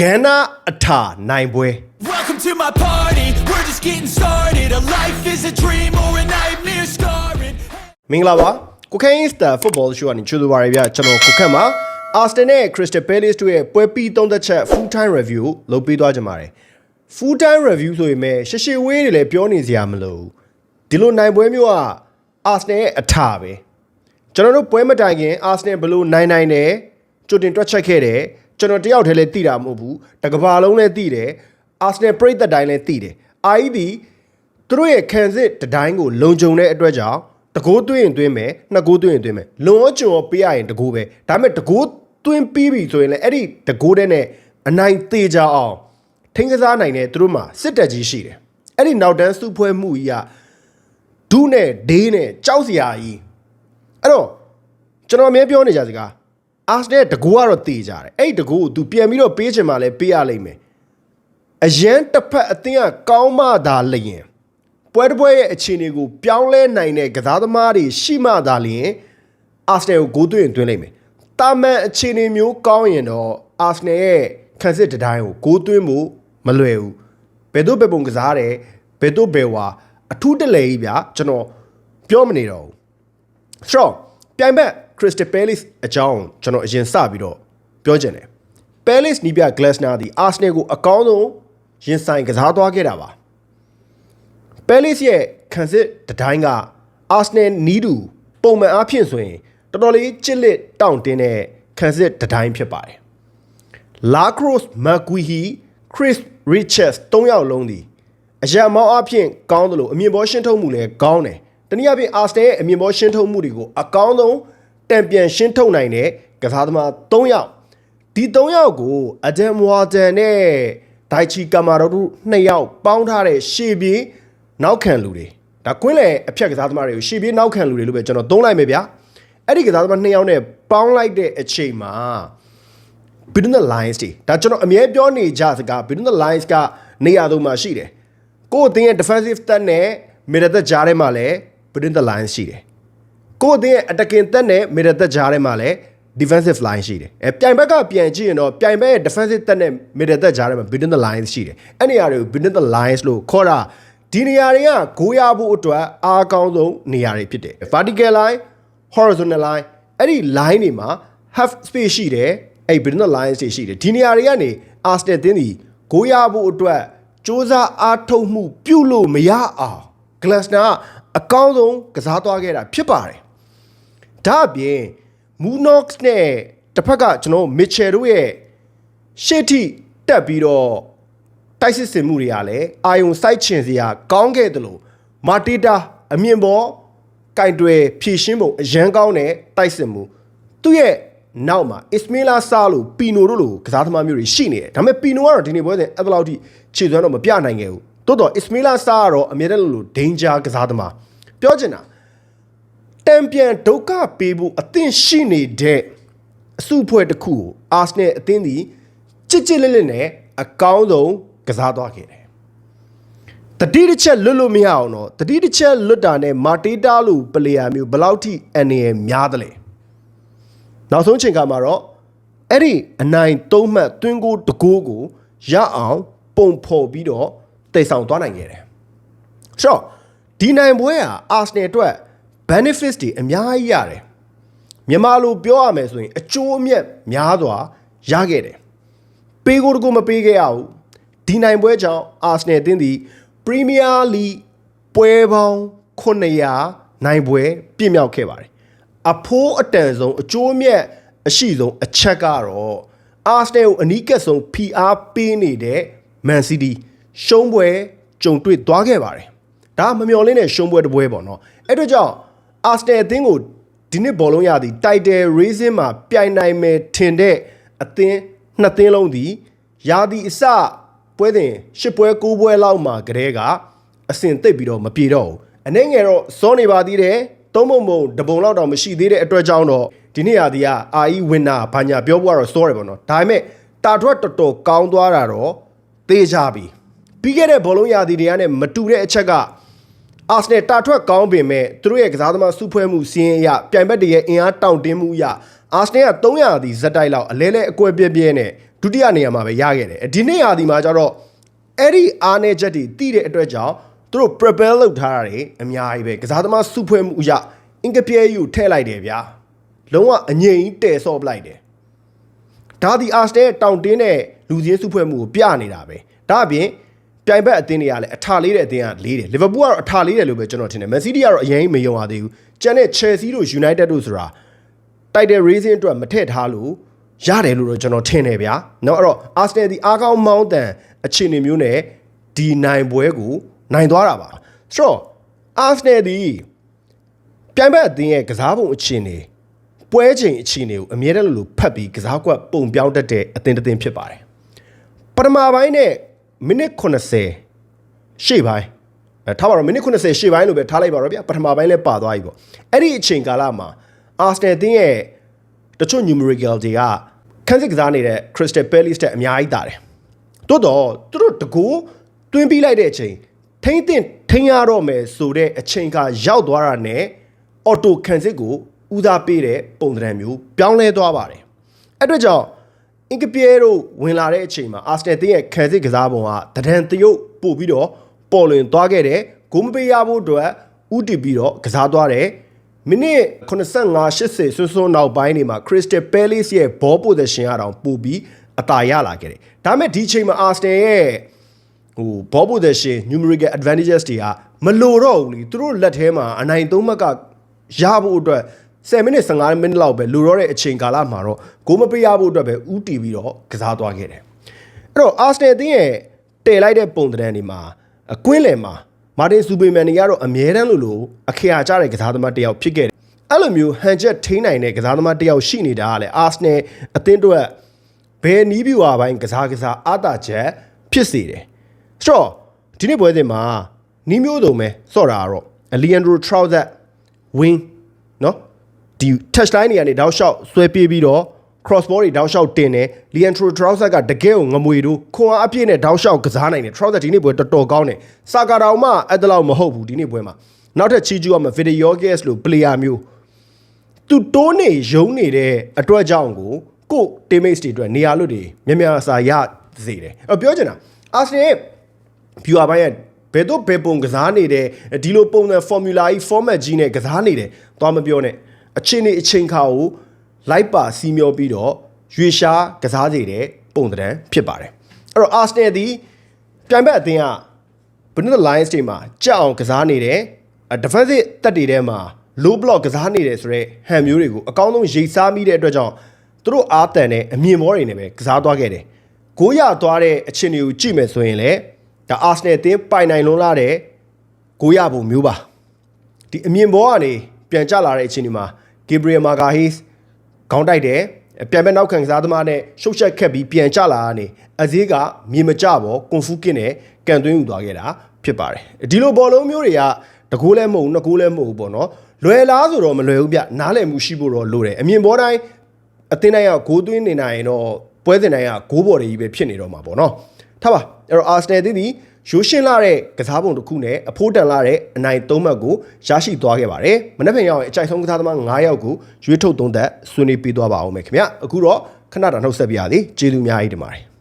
ဂန်နာအထာနိုင်ပွဲ Welcome to my party. We're just getting started. A life is a dream or a nightmare scarring. မင်္ဂလာပါကိုခိုင်းစတာဖုတ်ဘောရှိုးကနေချူလိုပါရပြကျွန်တော်ကိုခန့်ပါအာစတင်နဲ့ Crystal Palace တို့ရဲ့ပွဲပြီးသုံးသက်ချက် full time review လုပ်ပေးသွားကြပါတယ် full time review ဆိုရင်မဲ့ရှေရှေဝေးတွေလည်းပြောနေစရာမလိုဘူးဒီလိုနိုင်ပွဲမျိုးကအာစနယ်ရဲ့အထာပဲကျွန်တော်တို့ပွဲမတိုင်ခင်အာစနယ်ဘယ်လိုနိုင်နိုင်တယ်ကြိုတင်တွက်ချက်ခဲ့တယ် ကျွန်တော်တယောက်တည်းလည်းသိတာမဟုတ်ဘူးတကဘာလုံးလည်းသိတယ်အာစနယ်ပရိသတ်တိုင်းလည်းသိတယ်အာအီဒီသူတို့ရဲ့ခံစစ်တတိုင်းကိုလုံခြုံတဲ့အတွက်ကြောင့်တကိုးသွင်းရင်သွင်းမယ်နှစ်ကိုးသွင်းရင်သွင်းမယ်လုံအောင်ကျွန်တော်ပေးရရင်တကိုးပဲဒါပေမဲ့တကိုးသွင်းပြီးပြီဆိုရင်လည်းအဲ့ဒီတကိုးတဲ့နဲ့အနိုင်သေးကြအောင်ထိန်းကစားနိုင်တဲ့သူတို့မှာစစ်တပ်ကြီးရှိတယ်အဲ့ဒီနောက်တန်းစုဖွဲ့မှုကြီးကဒုနဲ့ဒေးနဲ့ကြောက်စရာကြီးအဲ့တော့ကျွန်တော်အမြဲပြောနေကြစကား အာစနယ်တကိုးကတော့တေးကြတယ်အဲ့ဒီတကိုးကို तू ပြန်ပြီးတော့ပေးချင်မှလည်းပေးရလိမ့်မယ်အရန်တစ်ဖက်အသင်းကကောင်းမှသာလျင်ပွဲတစ်ပွဲရဲ့အခြေအနေကိုပြောင်းလဲနိုင်တဲ့ကစားသမားတွေရှိမှသာလျှင်အာဆနယ်ကိုဂိုးသွင်းရင်သွင်းလိုက်မယ်။တာမန်အခြေအနေမျိုးကောင်းရင်တော့အာဆနယ်ရဲ့ခံစစ်တစ်တိုင်းကိုဂိုးသွင်းဖို့မလွယ်ဘူး။ဘယ်တော့ဘယ်ပုံကစားတယ်ဘယ်တော့ဘယ်ဝါအထူးတလဲကြီးဗျာကျွန်တော်ပြောမနေတော့ဘူး။ strong ပြိုင်ဘက် Crystal Palace အကြောင်းကျွန်တော်အရင်စပြီးတော့ပြောချင်တယ်။ Palace နီးပြ Glasner ဒီ Arsenal ကိုအကောင်းဆုံးရင်ဆိုင်ကစားသွားခဲ့တာပါ။ပဲလစ်ရဲ့ခံစစ်တတိုင်းကအာဆနယ်နီးတူပုံမှန်အားဖြင့်ဆိုရင်တော်တော်လေးချစ်လက်တောင့်တင်းတဲ့ခံစစ်တတိုင်းဖြစ်ပါတယ်။လာခရို့စ်မက်ဂွီဟီခရစ်ရစ်ချက်စ်၃ယောက်လုံးသည်အရန်မောင်းအားဖြင့်ကောင်းတယ်လို့အမြင်ပေါ်ရှင်းထုတ်မှုလည်းကောင်းတယ်။တနည်းအားဖြင့်အာဆနယ်ရဲ့အမြင်ပေါ်ရှင်းထုတ်မှုတွေကိုအကောင်းဆုံး တံပြန်ရှင်းထုတ်နိုင်တဲ့ကစားသမား၃ယောက်ဒီ၃ယောက်ကိုအဒမ်ဝါတန်နဲ့ဒိုင်ချီကာမာရိုတို့၂ယောက်ပေါင်းထားတဲ့ရှေ့ပြေးနောက်ခံလူတွေဒါကွင်းလေအဖြတ်ကစားသမားတွေကိုရှေ့ပြေးနောက်ခံလူတွေလို့ပဲကျွန်တော်သုံးလိုက်မယ်ဗျာအဲ့ဒီကစားသမား၂ယောက်နဲ့ပေါင်းလိုက်တဲ့အချိန်မှာ between the lines တွေဒါကျွန်တော်အမြဲပြောနေကြစကား between the lines ကနေရာသုံးမှာရှိတယ်ကိုယ့်အသင်းရဲ့ defensive တက်နဲ့ middle တက်ကြားထဲမှာလည်း between the lines ရှိတယ် ကိုယ့်အသင်းရဲ့ attacking တက်နဲ့ middle တက်ကြားထဲမှာလည်း defensive line ရှိတယ်အဲပြိုင်ဘက်ကပြန်ကြည့်ရင်တော့ပြိုင်ဘက်ရဲ့ defensive တက်နဲ့ middle တက်ကြားထဲမှာ between the lines ရှိတယ်အဲ့နေရာတွေကို between the lines လို့ခေါ်တာဒီနေရာတွေကဂိုးရဖို့အတွက်အားကောင်းဆုံးနေရာတွေဖြစ်တယ် vertical line horizontal line အဲ့ဒီ line တွေမှာ half space ရှိတယ်အဲ့ between the lines တွေရှိတယ်ဒီနေရာတွေကနေ Arsenal တင်းဒီဂိုးရဖို့အတွက်စ조사အားထုတ်မှုပြုလို့မရအောင် Glasner ကအကောင်းဆုံးကစားသွားခဲ့တာဖြစ်ပါတယ် ဒါအပြင် Moonox နဲ့တစ်ဖက်ကကျွန်တော် Mitchell တို့ရဲ့ရှေ့ထိတက်ပြီးတော့တိုက်စစ်စင်မှုတွေကလည်းအာယုံစိုက်ချင်စရာကောင်းခဲ့တယ်လို့မာတီတာအမြင့်ပေါ်ကင်တွယ်ဖြည့်ရှင်းပုံအရန်ကောင်းတဲ့တိုက်စစ်မှုသူ့ရဲ့နောက်မှာအစ်မီလာဆာလိုပီနိုတို့လိုကစားသမားမျိုးတွေရှိနေတယ်ဒါပေမဲ့ပီနိုကတော့ဒီနေ့ပွဲစဉ်အဲ့လောက်ထိခြေစွမ်းတော့မပြနိုင်ခဲ့ဘူးတိုးတော့အစ်မီလာဆာကတော့အမြဲတမ်းလိုလိုဒိန်ဂျာကစားသမားပြောချင်တာ တံပြန်ဒုက္ခပေးဖို့အသင့်ရှိနေတဲ့အစုအဖွဲ့တစ်ခုကိုအာဆနယ်အသင်းသည်ကြစ်ကြစ်လက်လက်နဲ့အကောင်းဆုံးကစားသွားခဲ့တယ်။တတိတစ်ချက်လွတ်လို့မရအောင်တော့တတိတစ်ချက်လွတ်တာနဲ့မာတေးတာလိုပလေယာမျိုးဘယ်လောက်ထိအန်ရယ်များသလဲ။နောက်ဆုံးချိန်ကမှာတော့အဲ့ဒီအနိုင်သုံးမှတ်သွင်းကိုတကိုးကိုရအောင်ပုံဖော်ပြီးတော့တိတ်ဆောင်သွားနိုင်ခဲ့တယ်။ဆိုတော့ဒီနိုင်ပွဲဟာအာဆနယ်အတွက် benefits တွေအများကြီးရတယ်မြန်မာလိုပြောရမယ်ဆိုရင်အကျိုးအမြတ်များစွာရခဲ့တယ်ပေးကိုတကူမပေးခဲ့ရဘူးဒီနိုင်ပွဲကြောင့်အာဆနယ်တင်းသည်ပရီးမီးယားလိပွဲပေါင်း900နိုင်ပွဲပြည့်မြောက်ခဲ့ပါတယ်အဖိုးအတန်ဆုံးအကျိုးအမြတ်အရှိဆုံးအချက်ကတော့အာဆနယ်ကိုအနီးကပ်ဆုံး PR ပေးနေတဲ့မန်စီးတီးရှုံးပွဲကြုံတွေ့သွားခဲ့ပါတယ်ဒါမမျှော်လင့်တဲ့ရှုံးပွဲတစ်ပွဲပေါ့နော်အဲ့အတွက်ကြောင့် အာစနယ်အသင်းကိုဒီနှစ်ဘောလုံးရသည် Title Racing မှာပြိုင်နိုင်မယ်ထင်တဲ့အသင်းနှစ်သင်းလုံးသည်ရာသီအစပွဲစဉ်၈ပွဲ၉ပွဲလောက်မှာကတည်းကအဆင်သိပ်ပြီးတော့မပြေတော့ဘူးအနေငယ်တော့စောနေပါသေးတယ်သုံးပုံပုံတပုံလောက်တော့မရှိသေးတဲ့အတွက်ကြောင့်တော့ဒီနေ့ရာသီကအာအီဝင်နာဘာညာပြောဖို့ကတော့စောတယ်ပေါ့နော်ဒါပေမဲ့တာထွက်တော်တော်ကောင်းသွားတာတော့သေချာပြီပြီးခဲ့တဲ့ဘောလုံးရာသီတွေကနဲ့မတူတဲ့အချက်က အာဆနယ်တာထွက်ကောင်းပင်မဲ့သူတို့ရဲ့ကစားသမားစုဖွဲ့မှုစီးရင်အရပြိုင်ဘက်တွေရဲ့အင်အားတောင့်တင်းမှုအရအာဆနယ်က300ဒီဇက်တိုက်လောက်အလဲလဲအကွဲပြဲပြဲနဲ့ဒုတိယနေရာမှာပဲရခဲ့တယ်ဒီနေ့ရာဒီမှာကျတော့အဲ့ဒီအားနေချက်တွေတိတဲ့အတွက်ကြောင့်သူတို့ prepare လုပ်ထားတာတွေအများကြီးပဲကစားသမားစုဖွဲ့မှုအရအင်ကပြဲယူထည့်လိုက်တယ်ဗျာလုံးဝအငြိမ်တဲဆော့ပလိုက်တယ်ဒါဒီအာစတဲ့တောင်တင်းတဲ့လူစည်းစုဖွဲ့မှုကိုပြနေတာပဲဒါအပြင် ပြိုင်ဘက်အသင်းတွေကလည်းအထာလေးတဲ့အသင်းကလေးတယ်လီဗာပူးကတော့အထာလေးတယ်လို့ပဲကျွန်တော်ထင်တယ်မန်စီးတီးကတော့အရင်မယုံရသေးဘူးကျန်တဲ့ Chelsea တို့ United တို့ဆိုတာတိုက်တဲ့ Racing အတွက်မထည့်ထားလို့ရတယ်လို့တော့ကျွန်တော်ထင်တယ်ဗျာเนาะအဲ့တော့ Arsenal ဒီအားကောင်းမောင်းတန်အခြေအနေမျိုးနဲ့ဒီနိုင်ပွဲကိုနိုင်သွားတာပါဆိုတော့ Arsenal ဒီပြိုင်ဘက်အသင်းရဲ့ကစားပုံအခြေအနေ ပွဲချိန်အခြေအနေကိုအမြဲတမ်းလို့ဖတ်ပြီးကစားကွက်ပုံပြောင်းတတ်တဲ့အသင်းတစ်သင်းဖြစ်ပါတယ်ပထမပိုင်းနဲ့ မိနစ်80ရှေ့ပိုင်းအဲထားပါတော့မိနစ်80ရှေ့ပိုင်းလို့ပဲထားလိုက်ပါတော့ဗျာပထမပိုင်းလည်းပါသွားပြီပေါ့အဲ့ဒီအချိန်ကာလမှာအာစနယ်အသင်းရဲ့တချို့ numerical တွေကခန်းစစ်ကစားနေတဲ့ Crystal Palace တက်အများကြီးတာတယ်တိုးတော့သူတို့တကူတွင်းပြီးလိုက်တဲ့အချိန်ထိမ့်တင်ထိမ့်ရတော့မယ်ဆိုတဲ့အချိန်ကရောက်သွားတာနဲ့အော်တိုခန်းစစ်ကိုဦးစားပေးတဲ့ပုံသဏ္ဍာန်မျိုးပြောင်းလဲသွားပါတယ်အဲ့အတွက်ကြောင့် အင်ကပြဲတို့ဝင်လာတဲ့အချိန်မှာအာစနယ်တင်းရဲ့ခန်းစစ်ကစားပုံကတဒံတရုတ်ပို့ပြီးတော့ပေါ်လွင်သွားခဲ့တယ်ဂိုးမပေးရဖို့အတွက်ဥတီပြီးတော့ကစားသွားတယ်မိနစ်85 80ဆွန်းဆွန်းနောက်ပိုင်းတွေမှာ Crystal Palace ရဲ့ ball possession အတောင်ပို့ပြီးအသာရလာခဲ့တယ်ဒါပေမဲ့ဒီချိန်မှာ Arsenal ရဲ့ဟို ball possession numerical advantages တွေကမလိုတော့ဘူးလीသူတို့လက်ထဲမှာအနိုင်သုံးမှတ်ကရဖို့အတွက် 10မိနစ်15မိနစ်လောက်ပဲလိုတော့တဲ့အချိန်ကာလမှာတော့ဂိုးမပေးရဖို့အတွက်ပဲဥတီပြီးတော့ကစားသွားခဲ့တယ်အဲ့တော့ Arsenal အသင်းရဲ့တည်လိုက်တဲ့ပုံသဏ္ဍာန်တွေမှာအကွင်းလယ်မှာမာတင်စူပေမန်တွေကတော့အမြဲတမ်းလိုလိုအခရာကျတဲ့ကစားသမားတစ်ယောက်ဖြစ်ခဲ့တယ်အဲ့လိုမျိုးဟန်ချက်ထိန်းနိုင်တဲ့ကစားသမားတစ်ယောက်ရှိနေတာကလည်း Arsenal အသင်းတို့ဘယ်နီးပြူဟာပိုင်းကစားကစားအားတာချက်ဖြစ်စေတယ်ဆိုတော့ဒီနေ့ပွဲစဉ်မှာနီးမျိုးစုံပဲစော့တာကတော့ Leandro Trossard wing နော် ဒီ touch line တွေကနေတောက်လျှောက်ဆွဲပြေးပြီးတော့ cross ball တွေတောက်လျှောက်တင်တယ် Leandro Trossard ကတကယ်ကိုငမွေတို့ခွန်အားအပြည့်နဲ့တောက်လျှောက်ကစားနိုင်တယ် Trossard ဒီနေ့ပွဲတော်တော်ကောင်းတယ်စာကာတောင်မှအဲ့ဒါလောက်မဟုတ်ဘူးဒီနေ့ပွဲမှာနောက်ထပ်ချီကျူရမှာ Video Gas လို့ player မျိုးသူတိုးနေရုံနေတဲ့အတွက်ကြောင့်ကိုကို teammates တွေအတွက်နေရာလွတ်တွေများများစာရစေတယ်အဲ့ပြောချင်တာ Arsenal viewer ဘိုင်းရဲ့ဘယ်တော့ဘယ်ပုံကစားနေတယ်ဒီလိုပုံစံ formula ကြီး format ကြီးနဲ့ကစားနေတယ်သွားမပြောနဲ့ အချိန်နေအချိန်ခါကိုလိုက်ပါစီမျောပြီးတော့ရွေရှားကစားစေတဲ့ပုံသဏ္ဍာန်ဖြစ်ပါတယ်အဲ့တော့ Arsenal ဒီပြိုင်ဘက်အသင်းက Benitez Lions တွေမှာကြောက်အောင်ကစားနေတယ်အ defensive တက်တွေထဲမှာ low block ကစားနေတယ်ဆိုတော့ဟန်မျိုးတွေကိုအကောင်းဆုံးရိတ်စားမိတဲ့အတွက်ကြောင့်သူတို့အားတန်တဲ့အမြင်ဘောတွေနဲ့ပဲကစားသွားခဲ့တယ်။ကိုးရသွားတဲ့အခြေအနေကိုကြည့်မယ်ဆိုရင်လည်းဒါ Arsenal အသင်းပိုင်နိုင်လုံးလာတဲ့ကိုးရပုံမျိုးပါ။ဒီအမြင်ဘောကနေပြန်ကျလာတဲ့အခြေအနေမှာ Gabriel Magalhaes ခေါင်းတိုက်တယ်ပြန်မဲ့နောက်ခံကစားသမားနဲ့ရှုပ်ချက်ခက်ပြီးပြန်ကျလာတာနေအစည်းကမြေမကျဘောကွန်ဖူးကင်းနဲ့ကန်သွင်းယူသွားခဲ့တာဖြစ်ပါတယ်ဒီလိုဘောလုံးမျိုးတွေကတကိုးလည်းမဟုတ်ဘူးနှစ်ကိုးလည်းမဟုတ်ဘူးပေါ့နော်လွယ်လားဆိုတော့မလွယ်ဘူးဗျနားလည်မှုရှိဖို့တော့လိုတယ်အမြင်ဘောတိုင်းအသင်းတိုင်းကဂိုးသွင်းနေနိုင်ရင်တော့ပွဲစဉ်တိုင်းကဂိုးဘော်တွေကြီးပဲဖြစ်နေတော့မှာပေါ့နော်ထားပါအဲ့တော့ Arsenal တည်တည် ရိုးရှင်းလာတဲ့ကစားပုံတစ်ခုနဲ့အဖိုးတန်လာတဲ့အနိုင်၃မှတ်ကိုရရှိသွားခဲ့ပါတယ်။မနေ့ပြန်ရောက်ရင်အကြိုက်ဆုံးကစားသမား9ယောက်ကိုရွေးထုတ်သုံးသက်ဆွေးနွေးပေးသွားပါအောင်မယ်ခင်ဗျ။အခုတော့ခဏတာနှုတ်ဆက်ပြရသည်ကျေးဇူးအများကြီးတင်ပါတယ်။